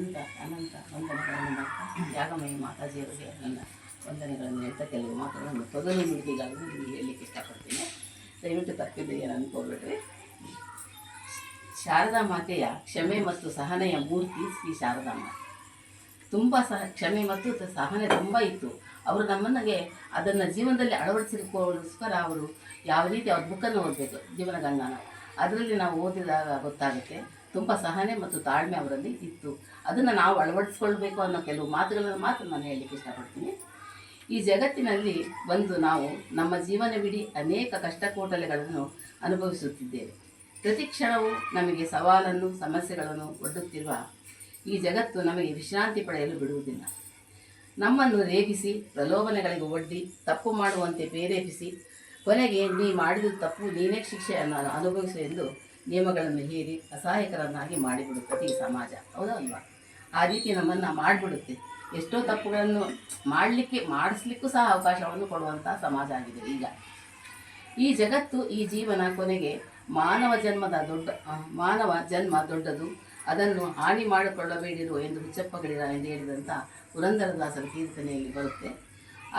ಅನಂತ ಅನಂತ ವಂದನೆಗಳನ್ನು ಮಾಡ್ತಾ ಯಾಗಮಯಿ ಮಾತಾಜಿಯವರಿಗೆ ನನ್ನ ವಂದನೆಗಳನ್ನು ಹೇಳ್ತಾ ಕೆಲವು ಮಾತುಗಳನ್ನು ತೊದಲು ನುಡಿದಿಗಾಗಿ ನಿಮಗೆ ಹೇಳಲಿಕ್ಕೆ ಇಷ್ಟಪಡ್ತೀನಿ. ದಯವಿಟ್ಟು ತಪ್ಪಿದ್ದು ಏನು ಅನ್ಕೋಬೇಡ್ರಿ ಶಾರದಾ ಮಾತೆಯ ಕ್ಷಮೆ ಮತ್ತು ಸಹನೆಯ ಮೂರ್ತಿ ಶ್ರೀ ಶಾರದಾ ಮಾತೆ. ತುಂಬ ಸಹ ಕ್ಷಮೆ ಮತ್ತು ಸಹನೆ ತುಂಬ ಇತ್ತು. ಅವರು ನಮ್ಮನಿಗೆ ಅದನ್ನು ಜೀವನದಲ್ಲಿ ಅಳವಡಿಸಿಕೊಳ್ಳೋಸ್ಕರ ಅವರು ಯಾವ ರೀತಿ ಅವ್ರ ಬುಕ್ಕನ್ನು ಓದಬೇಕು ಜೀವನ ಗಂಗಾನ ಅದರಲ್ಲಿ ನಾವು ಓದಿದಾಗ ಗೊತ್ತಾಗುತ್ತೆ, ತುಂಬ ಸಹನೆ ಮತ್ತು ತಾಳ್ಮೆ ಅವರಲ್ಲಿ ಇತ್ತು. ಅದನ್ನು ನಾವು ಅಳವಡಿಸ್ಕೊಳ್ಬೇಕು ಅನ್ನೋ ಕೆಲವು ಮಾತುಗಳನ್ನು ಮಾತ್ರ ನಾನು ಹೇಳಲಿಕ್ಕೆ ಇಷ್ಟಪಡ್ತೀನಿ. ಈ ಜಗತ್ತಿನಲ್ಲಿ ಬಂದು ನಾವು ನಮ್ಮ ಜೀವನವಿಡೀ ಅನೇಕ ಕಷ್ಟಕೋಟಲೆಗಳನ್ನು ಅನುಭವಿಸುತ್ತಿದ್ದೇವೆ. ಪ್ರತಿ ಕ್ಷಣವೂ ನಮಗೆ ಸವಾಲನ್ನು, ಸಮಸ್ಯೆಗಳನ್ನು ಒಡ್ಡುತ್ತಿರುವ ಈ ಜಗತ್ತು ನಮಗೆ ವಿಶ್ರಾಂತಿ ಪಡೆಯಲು ಬಿಡುವುದಿಲ್ಲ. ನಮ್ಮನ್ನು ರೇಗಿಸಿ, ಪ್ರಲೋಭನೆಗಳಿಗೆ ಒಡ್ಡಿ, ತಪ್ಪು ಮಾಡುವಂತೆ ಪ್ರೇರೇಪಿಸಿ, ಕೊನೆಗೆ ನೀ ಮಾಡಿದ ತಪ್ಪು ನೀನೇ ಶಿಕ್ಷೆಯನ್ನು ಅನುಭವಿಸು ಎಂದು ನಿಯಮಗಳನ್ನು ಹೇರಿ ಅಸಹಾಯಕರನ್ನಾಗಿ ಮಾಡಿಬಿಡುತ್ತದೆ ಈ ಸಮಾಜ. ಹೌದಾ ಅಲ್ವಾ? ಆ ರೀತಿ ನಮ್ಮನ್ನು ಮಾಡಿಬಿಡುತ್ತೆ. ಎಷ್ಟೋ ತಪ್ಪುಗಳನ್ನು ಮಾಡಲಿಕ್ಕೆ, ಮಾಡಿಸ್ಲಿಕ್ಕೂ ಸಹ ಅವಕಾಶವನ್ನು ಕೊಡುವಂಥ ಸಮಾಜ ಆಗಿದೆ ಈಗ. ಈ ಜಗತ್ತು, ಈ ಜೀವನ ಕೊನೆಗೆ ಮಾನವ ಜನ್ಮದ ದೊಡ್ಡ ಮಾನವ ಜನ್ಮ ದೊಡ್ಡದು. ಅದನ್ನು ಹಾನಿ ಮಾಡಿಕೊಳ್ಳಬೇಡಿರು ಎಂದು ಹುಚ್ಚಪ್ಪಗಳಿರ ಎಂದು ಹೇಳಿದಂಥ ಪುರಂದರದಾಸರ ಕೀರ್ತನೆಯಲ್ಲಿ ಬರುತ್ತೆ.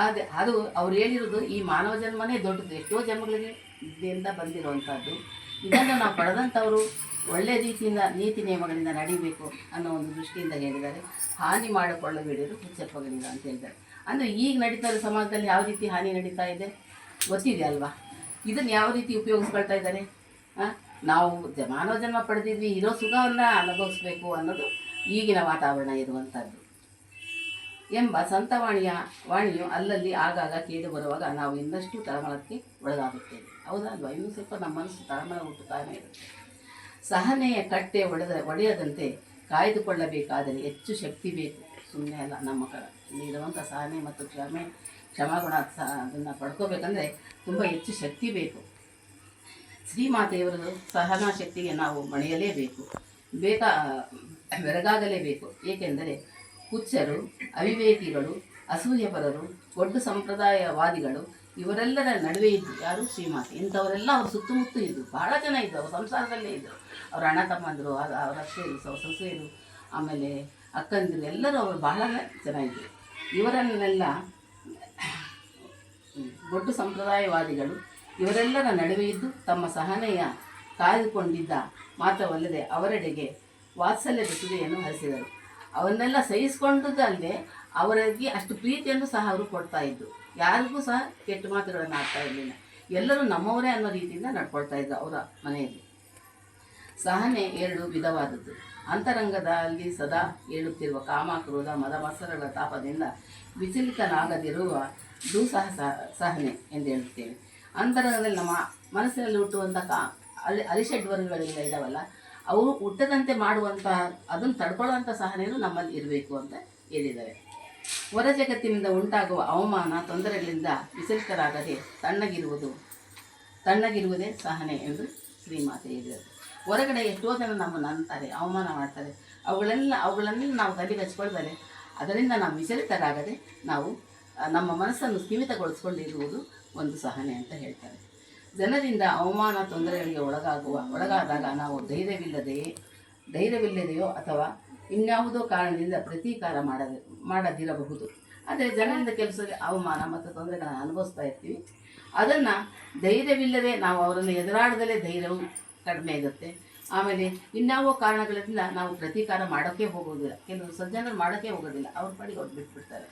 ಆದರೆ ಅದು ಅವ್ರು ಹೇಳಿರೋದು ಈ ಮಾನವ ಜನ್ಮನೇ ದೊಡ್ಡದು. ಎಷ್ಟೋ ಜನ್ಮಗಳಿಗೆ ಇದೆಯಿಂದ ಬಂದಿರುವಂಥದ್ದು ಇದನ್ನು ನಾವು ಪಡೆದಂಥವರು ಒಳ್ಳೆಯ ರೀತಿಯಿಂದ ನೀತಿ ನಿಯಮಗಳಿಂದ ನಡೀಬೇಕು ಅನ್ನೋ ಒಂದು ದೃಷ್ಟಿಯಿಂದ ಹೇಳಿದ್ದಾರೆ. ಹಾನಿ ಮಾಡಿಕೊಳ್ಳಬೇಡಿರು ಹುಚ್ಚಪ್ಪಗಳಿಂದ ಅಂತ ಹೇಳ್ತಾರೆ. ಅಂದರೆ ಈಗ ನಡೀತಾ ಇರೋ ಸಮಾಜದಲ್ಲಿ ಯಾವ ರೀತಿ ಹಾನಿ ನಡೀತಾ ಇದೆ? ಗೊತ್ತಿದೆ ಅಲ್ವಾ? ಇದನ್ನು ಯಾವ ರೀತಿ ಉಪಯೋಗಿಸ್ಕೊಳ್ತಾ ಇದ್ದಾರೆ? ನಾವು ಮಾನವ ಜನ್ಮ ಪಡೆದಿದ್ವಿ, ಇರೋ ಸುಖವನ್ನು ಅನುಭವಿಸ್ಬೇಕು ಅನ್ನೋದು ಈಗಿನ ವಾತಾವರಣ ಇರುವಂಥದ್ದು. ಎಂಬ ಸಂತವಾಣಿಯ ವಾಣಿಯು ಅಲ್ಲಲ್ಲಿ ಆಗಾಗ ಕೇಳಿ ಬರುವಾಗ ನಾವು ಇನ್ನಷ್ಟು ತಳಮಳಕ್ಕೆ ಒಳಗಾಗುತ್ತೇವೆ. ಹೌದಾ ಅಲ್ವಾ? ಇನ್ನೂ ಸ್ವಲ್ಪ ನಮ್ಮ ಮನಸ್ಸು ತಳಮಳ ಹುಟ್ಟುತ್ತಾನೆ ಇರುತ್ತೆ. ಸಹನೆಯ ಕಟ್ಟೆ ಒಡೆದ ಒಡೆಯದಂತೆ ಕಾಯ್ದುಕೊಳ್ಳಬೇಕಾದರೆ ಹೆಚ್ಚು ಶಕ್ತಿ ಬೇಕು. ಸುಮ್ಮನೆ ಅಲ್ಲ, ನಮ್ಮ ಕ ಇಲ್ಲಿರುವಂಥ ಸಹನೆ ಮತ್ತು ಕ್ಷಮೆ, ಕ್ಷಮಾಗುಣ ಸಹ ಅದನ್ನು ಪಡ್ಕೋಬೇಕಂದ್ರೆ ತುಂಬ ಹೆಚ್ಚು ಶಕ್ತಿ ಬೇಕು. ಶ್ರೀಮಾತೆಯವರು ಸಹನಾ ಶಕ್ತಿಗೆ ನಾವು ಮಣಿಯಲೇಬೇಕು. ಬೇಕಾ, ಬೆರಗಾಗಲೇಬೇಕು. ಏಕೆಂದರೆ ಹುಚ್ಚರು, ಅವಿವೇಕಿಗಳು, ಅಸೂಯಪರರು ಒಡ್ಡು ಸಂಪ್ರದಾಯವಾದಿಗಳು, ಇವರೆಲ್ಲರ ನಡುವೆ ಇದ್ದು ಯಾರು? ಶ್ರೀಮಾತೆ. ಇಂಥವರೆಲ್ಲ ಅವ್ರ ಸುತ್ತಮುತ್ತ ಇದ್ದರು ಬಹಳ ಜನ ಇದ್ದರು ಅವ್ರ ಸಂಸಾರದಲ್ಲೇ ಇದ್ದರು ಅವ್ರ ಅಣ್ಣ ತಮ್ಮಂದರು ಅವರ ಅಕ್ಷೆಯರು ಅವ್ರ ಸೊಸೆಯರು ಆಮೇಲೆ ಅಕ್ಕಂದಿರು ಎಲ್ಲರೂ ಅವರು ಬಹಳ ಜನ ಇದ್ದರು ಇವರನ್ನೆಲ್ಲ ದೊಡ್ಡ ಸಂಪ್ರದಾಯವಾದಿಗಳು, ಇವರೆಲ್ಲರ ನಡುವೆ ಇದ್ದು ತಮ್ಮ ಸಹನೆಯ ಕಾಯ್ದುಕೊಂಡಿದ್ದ ಮಾತ್ರವಲ್ಲದೆ ಅವರೆಡೆಗೆ ವಾತ್ಸಲ್ಯದ ಸುರಿಯನ್ನು ಹರಿಸಿದರು. ಅವನ್ನೆಲ್ಲ ಸಹಿಸಿಕೊಂಡದಲ್ಲದೆ ಅವರಿಗೆ ಅಷ್ಟು ಪ್ರೀತಿಯನ್ನು ಸಹ ಅವರು ಕೊಡ್ತಾ ಇದ್ದರು ಯಾರಿಗೂ ಸಹ ಕೆಟ್ಟ ಮಾತುಗಳನ್ನು ಆಡ್ತಾ ಇರಲಿಲ್ಲ. ಎಲ್ಲರೂ ನಮ್ಮವರೇ ಅನ್ನೋ ರೀತಿಯಿಂದ ನಡ್ಕೊಳ್ತಾ ಇದ್ದರು ಅವರ ಮನೆಯಲ್ಲಿ. ಸಹನೆ ಎರಡು ವಿಧವಾದದ್ದು. ಅಂತರಂಗದಲ್ಲಿ ಸದಾ ಏಳುತ್ತಿರುವ ಕಾಮ ಕ್ರೋಧ ಮದ ಮತ್ಸರಗಳ ತಾಪದಿಂದ ವಿಚಲಿತನಾಗದಿರುವ ಸಹ ಸಹನೆ ಎಂದು ಹೇಳುತ್ತೇವೆ. ಅಂತರಂಗದಲ್ಲಿ ನಮ್ಮ ಮನಸ್ಸಿನಲ್ಲಿ ಹುಟ್ಟುವಂಥ ಕಾ, ಅಲ್ಲಿ ಅಲಿಷಡ್ ವರ್ಗಗಳೆಲ್ಲ ಇದಾವಲ್ಲ ಅವರು ಹುಟ್ಟದಂತೆ ಮಾಡುವಂಥ ಅದನ್ನು ತಡ್ಕೊಳ್ಳುವಂಥ ಸಹನೆಯೂ ನಮ್ಮಲ್ಲಿ ಇರಬೇಕು ಅಂತ ಹೇಳಿದ್ದಾರೆ. ಹೊರ ಜಗತ್ತಿನಿಂದ ಉಂಟಾಗುವ ಅವಮಾನ, ತೊಂದರೆಗಳಿಂದ ವಿಚಲಿತರಾಗದೆ ತಣ್ಣಗಿರುವುದು, ತಣ್ಣಗಿರುವುದೇ ಸಹನೆ ಎಂದು ಶ್ರೀಮಾತೆ ಹೇಳಿದರು. ಹೊರಗಡೆ ಎಷ್ಟೋ ಜನ ನಮ್ಮನ್ನು ಅಂತಾರೆ ಅವಮಾನ ಮಾಡ್ತಾರೆ. ಅವುಗಳೆಲ್ಲ, ಅವುಗಳನ್ನೆಲ್ಲ ನಾವು ತಲೆಗೆ ಹಚ್ಕೊಳ್ತಾರೆ. ಅದರಿಂದ ನಾವು ವಿಚಲಿತರಾಗದೆ ನಾವು, ನಮ್ಮ ಮನಸ್ಸನ್ನು ಸ್ಥಿಮಿತಗೊಳಿಸ್ಕೊಂಡಿರುವುದು ಒಂದು ಸಹನೆ ಅಂತ ಹೇಳ್ತಾರೆ. ಜನರಿಂದ ಅವಮಾನ ತೊಂದರೆಗಳಿಗೆ ಒಳಗಾಗುವ, ಒಳಗಾದಾಗ ನಾವು ಧೈರ್ಯವಿಲ್ಲದೆಯೇ ಧೈರ್ಯವಿಲ್ಲದೆಯೋ ಅಥವಾ ಇನ್ಯಾವುದೋ ಕಾರಣದಿಂದ ಪ್ರತೀಕಾರ ಮಾಡದೆ, ಮಾಡದಿರಬಹುದು. ಆದರೆ ಜನರಿಂದ ಕೆಲಸದಲ್ಲಿ ಅವಮಾನ ಮತ್ತು ತೊಂದರೆಗಳನ್ನು ಅನುಭವಿಸ್ತಾ ಇರ್ತೀವಿ. ಅದನ್ನು ಧೈರ್ಯವಿಲ್ಲದೆ ನಾವು ಅವರನ್ನು ಎದುರಾಡದಲ್ಲೇ ಧೈರ್ಯವು ಕಡಿಮೆ ಇರುತ್ತೆ ಆಮೇಲೆ ಇನ್ಯಾವೋ ಕಾರಣಗಳಿಂದ ನಾವು ಪ್ರತೀಕಾರ ಮಾಡೋಕ್ಕೆ ಹೋಗೋದಿಲ್ಲ ಕೆಲವರು ಸಜ್ಜನರು ಮಾಡೋಕ್ಕೆ ಹೋಗೋದಿಲ್ಲ. ಅವ್ರ ಪಾಡಿಗೆ ಅವ್ರು ಬಿಟ್ಬಿಡ್ತಾರೆ.